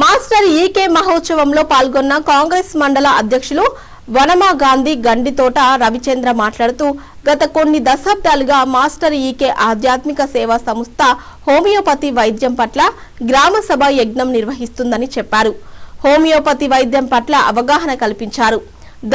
Master ఈకే మహోత్సవంలో పాల్గొన్న కాంగ్రెస్ మండల అధ్యక్షులు వనమా గాంధీ గండితోట రవిచంద్ర మాట్లాడుతూ గత కొన్ని దశాబ్దాలుగా మాస్టర్ ఈకే ఆధ్యాత్మిక సేవా సంస్థ హోమియోపతి వైద్యం పట్ల గ్రామ సభ యజ్ఞం నిర్వహిస్తుందని చెప్పారు. హోమియోపతి వైద్యం పట్ల అవగాహన కల్పించారు.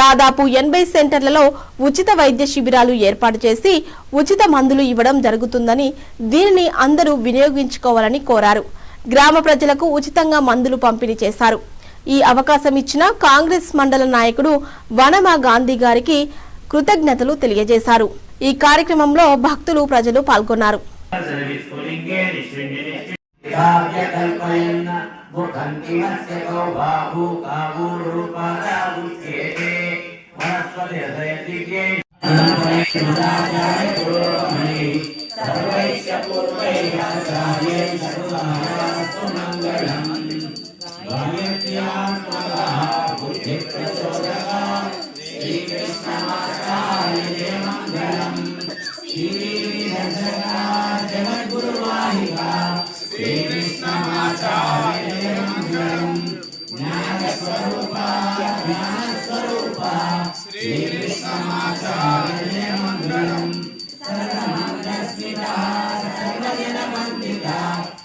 దాదాపు ఎనభై సెంటర్లలో ఉచిత వైద్య శిబిరాలు ఏర్పాటు చేసి ఉచిత మందులు ఇవ్వడం జరుగుతుందని దీనిని అందరూ వినియోగించుకోవాలని కోరారు. గ్రామ ప్రజలకు ఉచితంగా మందులు పంపిణీ చేశారు. ఈ అవకాశం ఇచ్చిన కాంగ్రెస్ మండల నాయకుడు వనమా గాంధీ గారికి కృతజ్ఞతలు తెలియజేశారు. ఈ కార్యక్రమంలో భక్తులు ప్రజలు పాల్గొన్నారు. పూర్వైరాచార్యై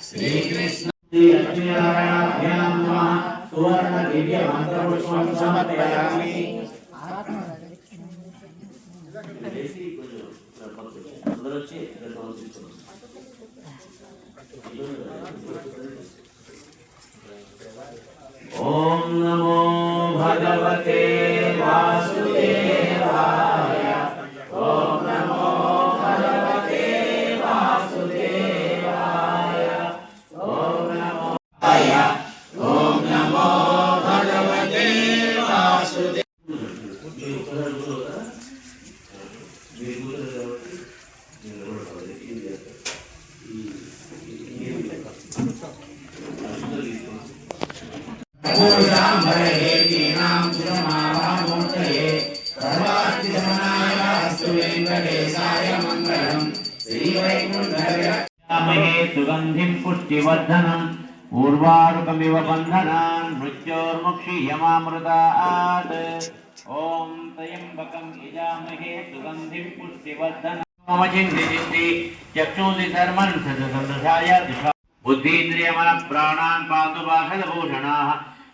శ్రీకృష్ణ సువర్ణ దివ్య మంత్రపుష్పం సమర్పయామి ఓం నమో భగవతే వాసు मूषाम् भरयेति नाम् सुषमाभामूर्तये सर्वार्थिधमनाय अस्तु वेङ्कटेशाय मङ्गलम् श्रीवैकुण्ठमहे सुगन्धिम् पुष्टिवर्धनम् पूर्वारुकमिव बन्धनान् मृत्योर्मुक्षीयमामृतात् ॐ त्र्यम्बकम् इजामहे सुगन्धिम् पुष्टिवर्धनम्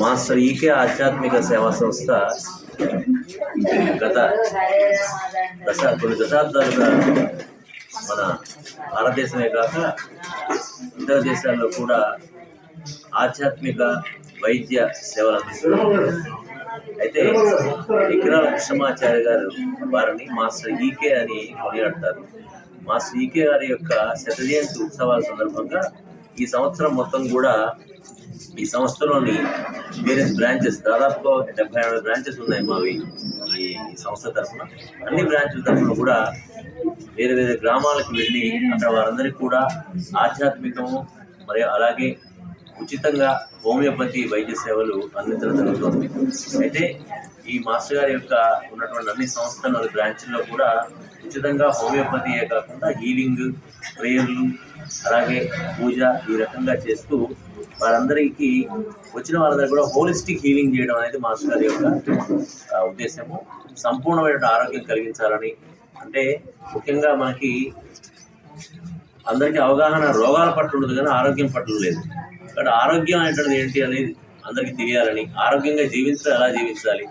మాస్టర్ ఈకే ఆధ్యాత్మిక సేవా సంస్థ గత దశ కొన్ని దశాబ్దాలుగా మన భారతదేశమే కాక ఇతర దేశాల్లో కూడా ఆధ్యాత్మిక వైద్య సేవలు అందిస్తున్నారు. అయితే విక్రాల కృష్ణమాచార్య గారు వారిని మాస్టర్ ఈకే అని కొనియాడతారు మాస్టర్ ఈకే గారి యొక్క శత జయంతి ఉత్సవాల సందర్భంగా ఈ సంవత్సరం మొత్తం కూడా ఈ సంస్థలోని వేరియస్ బ్రాంచెస్ దాదాపుగా డెబ్బై ఎనభై బ్రాంచెస్ ఉన్నాయి మావి ఈ సంస్థ తరఫున. అన్ని బ్రాంచ్ల తరఫున కూడా వేరే వేరే గ్రామాలకు వెళ్ళి అక్కడ వారందరికీ కూడా ఆధ్యాత్మికము మరియు అలాగే ఉచితంగా హోమియోపతి వైద్య సేవలు అందించడం జరుగుతుంది. అయితే ఈ మాస్టర్ గారి యొక్క ఉన్నటువంటి అన్ని సంస్థల బ్రాంచ్ల్లో కూడా ఉచితంగా హోమియోపతియే కాకుండా హీలింగ్ ప్రేయర్లు అలాగే పూజ ఈ రకంగా చేస్తూ వారందరికీ వచ్చిన వారందరికీ కూడా హోలిస్టిక్ హీలింగ్ చేయడం అనేది మాస్టర్ గారి యొక్క ఉద్దేశము. సంపూర్ణమైన ఆరోగ్యం కలిగించాలని. అంటే ముఖ్యంగా మనకి అందరికీ అవగాహన రోగాల పట్ల ఉండదు కానీ ఆరోగ్యం పట్ల లేదు. కాబట్టి ఆరోగ్యం అనేటువంటిది ఏంటి అనేది అందరికీ తెలియాలని. ఆరోగ్యంగా జీవించడం ఎలా జీవించాలి?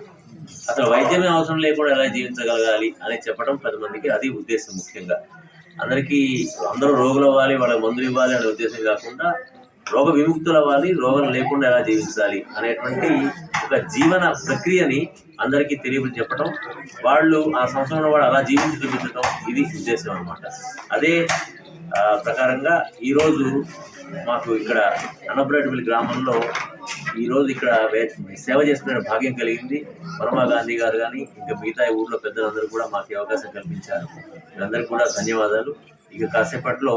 అసలు వైద్యమే అవసరం లేకుండా ఎలా జీవించగలగాలి అని చెప్పడం పది మందికి అది ఉద్దేశం ముఖ్యంగా. అందరికీ అందరూ రోగులు అవ్వాలి వాళ్ళకి మందులు ఇవ్వాలి అనే ఉద్దేశం కాకుండా రోగ విముక్తులు అవ్వాలి రోగం లేకుండా ఎలా జీవించాలి అనేటువంటి ఒక జీవన ప్రక్రియని అందరికీ తెలియని చెప్పడం వాళ్ళు ఆ సంవత్సరంలో వాళ్ళు అలా జీవించి చూపించడం ఇది ఉద్దేశం అనమాట అదే ప్రకారంగా ఈరోజు మాకు ఇక్కడ అనబ్రేటబుల్ గ్రామంలో ఈరోజు ఇక్కడ సేవ చేసుకునే భాగ్యం కలిగింది. పరమా గాంధీ గారు కానీ ఇంకా మిగతా ఊర్లో పెద్దలందరూ కూడా మాకు అవకాశం కల్పించారు. వీరందరికీ కూడా ధన్యవాదాలు. ఇక కాసేపట్లో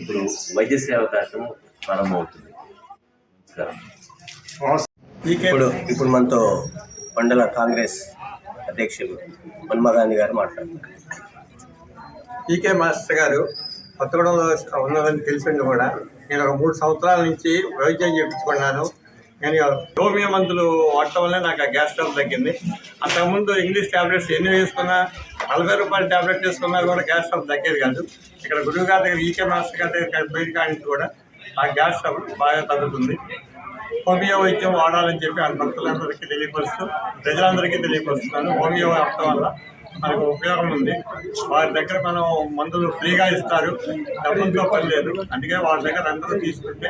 ఇప్పుడు వైద్య సేవ కార్యక్రమం ప్రారంభమవుతుంది. ఇప్పుడు ఇప్పుడు మనతో మండల కాంగ్రెస్ అధ్యక్షులు మన్మా గాంధీ గారు మాట్లాడుతున్నారు. పీకే మాస్టర్ గారు కొత్తగూడెంలో ఉన్నదని తెలిసింది కూడా నేను ఒక మూడు సంవత్సరాల నుంచి వైద్యం చేయించుకున్నాను. కానీ హోమియో మందులు వాడటం వల్ల నాకు ఆ గ్యాస్ ట్రబుల్ తగ్గింది. అంతకుముందు ఇంగ్లీష్ ట్యాబ్లెట్స్ ఎన్ని వేసుకున్నా నలభై రూపాయల ట్యాబ్లెట్ వేసుకున్నా కూడా గ్యాస్ ట్రబుల్ తగ్గేది కాదు. ఇక్కడ గురువు గారి దగ్గర ఈకే మాస్టర్ గారి దగ్గర బయట కానించి కూడా ఆ గ్యాస్ ట్రబుల్ బాగా తగ్గుతుంది. హోమియో వైద్యం వాడాలని చెప్పి ఆ భక్తులందరికీ తెలియపరుస్తూ ప్రజలందరికీ తెలియపరుస్తున్నాను. హోమియో వాడటం వల్ల మనకు ఉపయోగం ఉంది. వారి దగ్గర మనం మందులు ఫ్రీగా ఇస్తారు. డబ్బులతో పని లేదు. అందుకే వాళ్ళ దగ్గర అందరూ తీసుకుంటే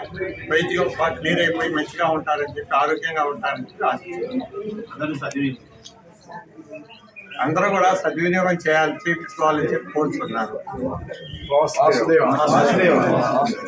వైద్యం బాగా క్లియర్ అయిపోయి మంచిగా ఉంటారని చెప్పి ఆరోగ్యంగా ఉంటారని చెప్పి ఆశిస్తున్నాను. అందరూ కూడా సద్వినియోగం చేయాలి చేయించుకోవాలని చెప్పి కోరుతున్నాను